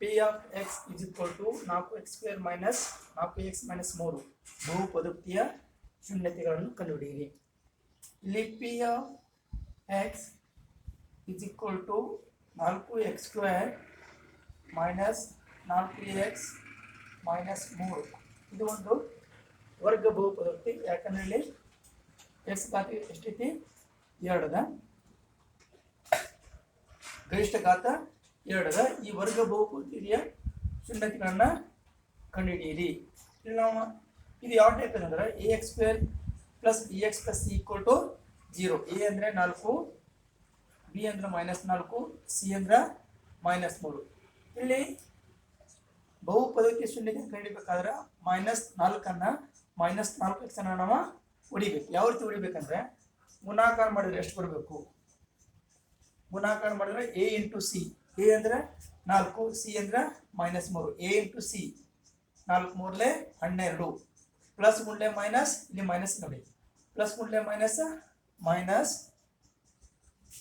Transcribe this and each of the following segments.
P of X is equal to ನಾಲ್ಕು X square minus ನಾಲ್ಕು X minus ಮೂರು. ಬಹು ಪದೋಕ್ತಿಯ ಶೂನ್ಯತೆಗಳನ್ನು ಕಂಡುಹಿಡಿಯಿರಿ. ಇಲ್ಲಿ P of X is equal to ನಾಲ್ಕು ಎಕ್ಸ್ ಸ್ಕ್ವೇರ್ ಮೈನಸ್ ನಾಲ್ಕು ಎಕ್ಸ್ ಮೈನಸ್ ಮೂರು. ಇದು ಒಂದು ವರ್ಗ ಬಹುಪದೋಕ್ತಿ. ಯಾಕಂದ್ರೆ ಇಲ್ಲಿ ಎಕ್ಸ್ ಘಾತ ಎಷ್ಟೈತಿ ಎರಡದ ಗರಿಷ್ಠ ಘಾತ ಎರಡದ ಈ ವರ್ಗ ಬಹುಪದೀಯ ಶೂನ್ಯತೆಗಳನ್ನ ಕಂಡುಹಿಡಿಯಿರಿ. ಇಲ್ಲಿ ನಾವು ಇದು ಯಾವ ಟೈಪ್ ಅಂದ್ರೆ A X square plus B X plus C equal to zero A ಅಂದರೆ ನಾಲ್ಕು ಬಿ ಅಂದ್ರೆ ಮೈನಸ್ ನಾಲ್ಕು ಸಿ ಅಂದ್ರೆ ಮೈನಸ್ ಮೂರು. ಇಲ್ಲಿ ಬಹುಪದಕ್ಕೆ ಶೂನ್ಯಕ್ಕೆ ಕಂಡಿಡ್ಬೇಕಾದ್ರೆ ಮೈನಸ್ ನಾಲ್ಕನ್ನು ಮೈನಸ್ ನಾಲ್ಕು ಎಕ್ಸನ್ನು ನಾವು ಹೊಡಿಬೇಕು ಯಾವ ರೀತಿ ಹೊಡಿಬೇಕಂದ್ರೆ ಗುಣಾಕಾರ ಮಾಡಿದ್ರೆ ಎಷ್ಟು ಬರಬೇಕು? ಗುಣಾಕಾರ ಮಾಡಿದ್ರೆ ಎ ಇಂಟು ಸಿ ಎ ಅಂದ್ರೆ ನಾಲ್ಕು, ಸಿ ಅಂದ್ರೆ ಮೈನಸ್ ಮೂರು. A into C. ನಾಲ್ಕು ಮೂರಲೆ ಹನ್ನೆರಡು. ಪ್ಲಸ್ ಗುಂಡ್ಲೆ ಮೈನಸ್ ಇಲ್ಲಿ ಮೈನಸ್ ನೋಡಿ. ಪ್ಲಸ್ ಗುಂಡ್ಲೆ ಮೈನಸ್ ಮೈನಸ್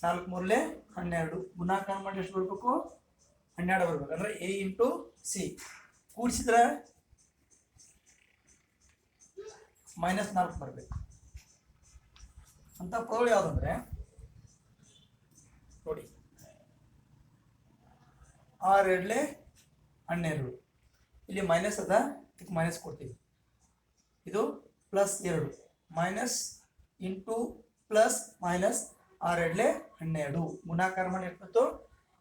ನಾಲ್ಕು ಮೂರಲೆ ಹನ್ನೆರಡು. ಗುಣಾಕಾರ ಮಾಡಿ ಎಷ್ಟು ಬರಬೇಕು? ಹನ್ನೆರಡು ಬರ್ಬೇಕು. ಅಂದ್ರೆ ಎ ಇಂಟು ಸಿ. ಕೂಡಿಸಿದ್ರೆ ಮೈನಸ್ ನಾಲ್ಕು ಬರಬೇಕು. ಅಂತ ಕೋಳಿ ಯಾವುದಂದ್ರೆ ನೋಡಿ ಆರು ಎರಡ್ಲೆ ಹನ್ನೆರಡು. ಇಲ್ಲಿ ಮೈನಸ್ ಅದ, ಇದಕ್ಕೆ ಮೈನಸ್ ಕೊಡ್ತೀವಿ. ಇದು ಪ್ಲಸ್ ಎರಡು. ಮೈನಸ್ ಇಂಟು ಪ್ಲಸ್ ಮೈನಸ್ ಆರು ಎರಡ್ಲೆ ಹನ್ನೆರಡು. ಗುಣಾಕಾರ ಮಾಡಿ ಎಷ್ಟಿತ್ತು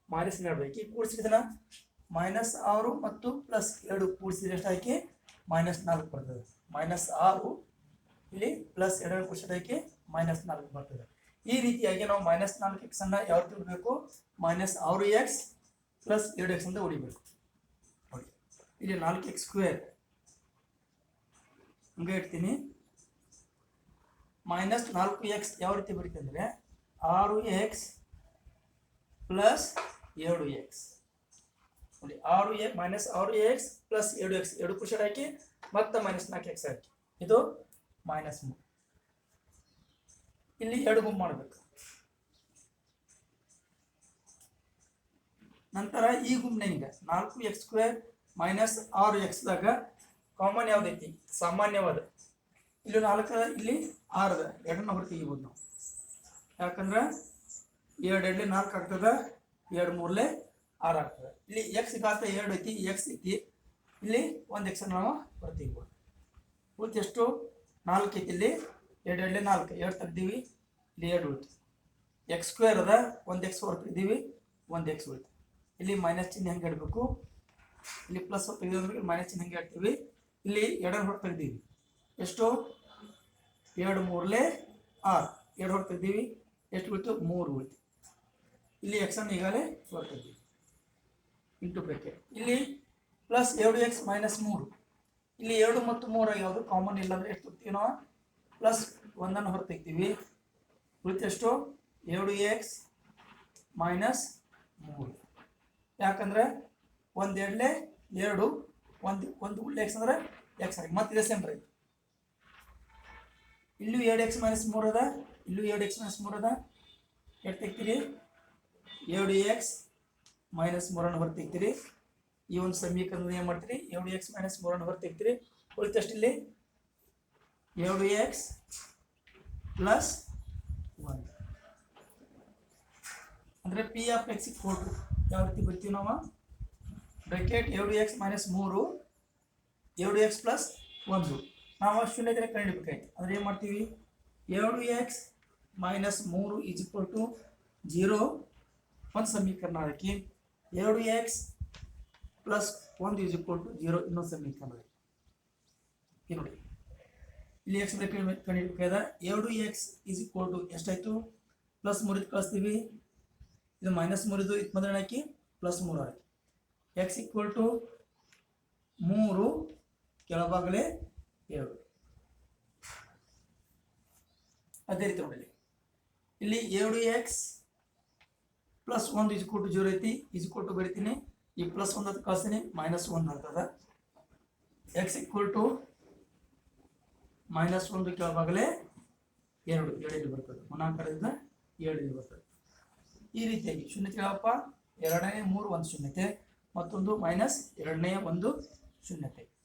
ಮೈನಸ್ ಹನ್ನೆರಡು ಹಾಕಿ ಕೂಡಿಸಿದ್ರೆ ಮೈನಸ್ ಆರು ಮತ್ತು ಪ್ಲಸ್ ಎರಡು ಕೂಡಿಸಿದ್ರೆ ಎಷ್ಟು ಹಾಕಿ? ಮೈನಸ್ ನಾಲ್ಕು ಬರ್ತದೆ. ಮೈನಸ್ ಆರು, ಇಲ್ಲಿ ಪ್ಲಸ್ ಎರಡು ಕೂಡಿಸಿದ್ರೆ ಹಾಕಿ ಮೈನಸ್ ನಾಲ್ಕು ಬರ್ತದೆ. ಈ ರೀತಿಯಾಗಿ ನಾವು ಮೈನಸ್ ನಾಲ್ಕು ಎಕ್ಸ್ ಅನ್ನ ಯಾವ ರೀತಿ ಹೊಡಿಬೇಕು ಮೈನಸ್ ಆರು ಎಕ್ಸ್ ಪ್ಲಸ್ ಎರಡು ಎಕ್ಸ್ ಅಂತ ಹೊಡಿಬೇಕು ಇಲ್ಲಿ ನಾಲ್ಕು ಎಕ್ಸ್ ಸ್ಕ್ವೇರ್ ಹಂಗೆ ಇಡ್ತೀನಿ. ಮೈನಸ್ ನಾಲ್ಕು ಎಕ್ಸ್ ಯಾವ ರೀತಿ ಬರುತ್ತೆ ಅಂದರೆ ಆರು ಎಕ್ಸ್ ಪ್ಲಸ್ ಎರಡು ಎಕ್ಸ್ ನೋಡಿ, ಆರು ಎ ಮೈನಸ್ ಆರು ಎಕ್ಸ್ ಪ್ಲಸ್ ಎರಡು ಎಕ್ಸ್ ಎರಡು ಕುಶನ್ ಹಾಕಿ, ಮತ್ತೆ ಮೈನಸ್ ನಾಲ್ಕು ಎಕ್ಸ್ ಹಾಕಿ. ಇದು ಮೈನಸ್ ಮೂರು. ಇಲ್ಲಿ ಎರಡು ಗುಂಪು ಮಾಡಬೇಕು. ನಂತರ ಈ ಗುಂಪಿನಿಂದ ನಾಲ್ಕು ಎಕ್ಸ್ ಸ್ಕ್ವೇರ್ ಮೈನಸ್ ಆರು ಎಕ್ಸ್ದಾಗ ಕಾಮನ್ ಯಾವ್ದೈತಿ? ಸಾಮಾನ್ಯವಾದ. ಇಲ್ಲಿ ನಾಲ್ಕು, ಇಲ್ಲಿ ಆರದ ಎರಡನ್ನ ಹೊರ ತೆಗಿಬೋದು ನಾವು. ಯಾಕಂದ್ರೆ ಎರಡು ಎರಡಲಿ ನಾಲ್ಕು ಆಗ್ತದ, ಎರಡು ಮೂರಲೆ ಆರು ಆಗ್ತದೆ. ಇಲ್ಲಿ ಎಕ್ಸ್ ಗಾತ್ರ ಎರಡು ಐತಿ ಎಕ್ಸ್ ಐತಿ. ಇಲ್ಲಿ ಒಂದು ಎಕ್ಸ್ ನಾವು ಹೊರ ತೆಗಿಬೋದು. ಉಳಿತು ಎಷ್ಟು? ನಾಲ್ಕು ಐತಿ ಇಲ್ಲಿ. ಎರಡು ಎರಡಲೆ ನಾಲ್ಕು. ಎರಡು ತೆಗ್ದೀವಿ, ಇಲ್ಲಿ ಎರಡು ಉಳಿತು. ಎಕ್ಸ್ ಸ್ಕ್ವೇರ್ ಅದ, ಒಂದು ಎಕ್ಸ್ ಹೊರ ತೆಗ್ದೀವಿ, ಒಂದು ಎಕ್ಸ್ ಉಳಿತು. ಇಲ್ಲಿ ಮೈನಸ್ ಚಿಹ್ನೆ ಹೆಂಗೆ ಇಡಬೇಕು. ಇಲ್ಲಿ ಪ್ಲಸ್ ತೆಗೆದ್ರೆ ಮೈನಸ್ ಚಿಹ್ನೆ ಹೆಂಗೆ ಇಡ್ತೀವಿ. ಇಲ್ಲಿ ಎರಡು ಹೊರ ತೆಗ್ದೀವಿ ಎಷ್ಟು? ಎರಡು ಮೂರಲೇ ಆರು. ಎರಡು ಹೊರ ತೆಗ್ದೀವಿ ಎಷ್ಟು ಬೀಳ್ತು ಮೂರು ಉಳಿತು ಇಲ್ಲಿ ಎಕ್ಸನ್ನು ಈಗಾಗಲೇ ಹೊರ ತೆಗ್ದೀವಿ ಇಂಟು ಬ್ರೇಕೆಟ್ ಇಲ್ಲಿ ಪ್ಲಸ್ ಎರಡು ಎಕ್ಸ್ ಮೈನಸ್ ಮೂರು. ಇಲ್ಲಿ ಎರಡು ಮತ್ತು ಮೂರು ಯಾವುದು? ಕಾಮನ್ ಇಲ್ಲ ಅಂದರೆ ಎಷ್ಟು ತೆಗ್ತೀವಿ ನಾವು? ಪ್ಲಸ್ ಒಂದನ್ನು ಹೊರ ತೆಗ್ತೀವಿ ಉಳಿತು ಎಷ್ಟು? ಎರಡು ಎಕ್ಸ್ ಮೈನಸ್ ಮೂರು. ಯಾಕಂದ್ರೆ ಒಂದು ಎಡ್ಲೆ ಎರಡು, ಒಂದು ಒಂದು ಉಳ್ಳೆ ಎಕ್ಸ್ ಅಂದ್ರೆ ಎಕ್ಸ್ ಆಗಿ ಮತ್ತೆ ಇದೆ ಸೇಮ್ ರೈ. ಇಲ್ಲೂ ಎರಡು ಎಕ್ಸ್ ಮೈನಸ್ ಮೂರು ಅದ, ಇಲ್ಲೂ ಎರಡು ಎಕ್ಸ್ ಮೈನಸ್ ಮೂರು ಅದ. ಎಷ್ಟು ತೆಗ್ತೀರಿ ಎರಡು ಎಕ್ಸ್ ಮೈನಸ್ ಮೂರನ್ನು ಹೊರ ತೆಗ್ತೀರಿ ಈ ಒಂದು ಸಮೀಕರಣದ ಏನು ಮಾಡ್ತೀರಿ? ಎರಡು ಎಕ್ಸ್ ಮೈನಸ್ ಮೂರನ್ನು ಹೊರ ತೆಗ್ತೀರಿ ಉಳಿತಷ್ಟು ಇಲ್ಲಿ ಎರಡು ಎಕ್ಸ್ ಪ್ಲಸ್ ಒಂದು ಅಂದರೆ ಪಿ ಆಫ್ ಎಕ್ಸ್ ಕೊಟ್ಟು ಯಾವ ರೀತಿ ಬರ್ತೀವಿ ನಾವು? ಬ್ರೆಕೆಟ್ ಎರಡು ಎಕ್ಸ್ ಮೈನಸ್ ಮೂರು, ಎರಡು ಎಕ್ಸ್ ಪ್ಲಸ್ ಒಂದು. ನಾವು ಶೂನ್ಯತೆ ಕಂಡುಹಿಡಬೇಕಾಯ್ತು. ಅಂದರೆ ಏನು ಮಾಡ್ತೀವಿ? ಎರಡು ಎಕ್ಸ್ ಮೈನಸ್ ಮೂರು ಈಸ್ ಇಕ್ವಲ್ ಟು ಜೀರೋ ಒಂದು ಸಮೀಕರಣ ಹಾಕಿ ಎರಡು ಎಕ್ಸ್ ಪ್ಲಸ್ ಒಂದು ಈಸ್ ಇಕ್ವಲ್ ಟು ಜೀರೋ ಇನ್ನೊಂದು ಸಮೀಕರಣ ಹಾಕಿ ನೋಡಿ. ಇಲ್ಲಿ ಎಕ್ಸ್ ಬ್ರೇಕ್ ಕಂಡುಹಿಡಬೇಕಾದ ಎರಡು ಎಕ್ಸ್ ಈಸ್ ಇಕ್ವಲ್ ಟು ಎಷ್ಟಾಯಿತು? ಪ್ಲಸ್ ಮೂರಿದ್ದು ಕಳಿಸ್ತೀವಿ. ಇದು ಮೈನಸ್ ಮೂರಿದು ಇದು ಮೊದಲನೇ ಹಾಕಿ ಪ್ಲಸ್ ಮೂರು ಹಾಕಿ. ಎಕ್ಸ್ ಈಕ್ವಲ್ ಟು ಮೂರು ಕೆಳಭಾಗಲೇ ಏಳು. ಅದೇ ರೀತಿ ನೋಡಲಿ ಇಲ್ಲಿ ಎರಡು ಎಕ್ಸ್ ಪ್ಲಸ್ ಒಂದು ಇಸ್ ಟು ಜೀರೋ ಐತಿ ಇಸ್ ಟು ಬರಿತೀನಿ. ಈ ಪ್ಲಸ್ ಒಂದು ಅದು ಕಳಿಸ್ತೀನಿ ಮೈನಸ್ ಒಂದು ಆಗ್ತದ ಎಕ್ಸ್ ಈಕ್ವಲ್ ಟು ಮೈನಸ್ ಒಂದು ಕೆಳಭಾಗಲೇ ಎರಡು ಏಳು ಬರ್ತದೆ. ಗುಣಾಕಾರದಿಂದ ಏಳು ಬರ್ತದೆ. ಈ ರೀತಿಯಾಗಿ ಶೂನ್ಯತೆ ಯಾವಪ್ಪ ಎರಡನೇ ಮೂರು ಒಂದು ಶೂನ್ಯತೆ ಮತ್ತೊಂದು ಮೈನಸ್ ಎರಡನೇ ಒಂದು ಶೂನ್ಯತೆ.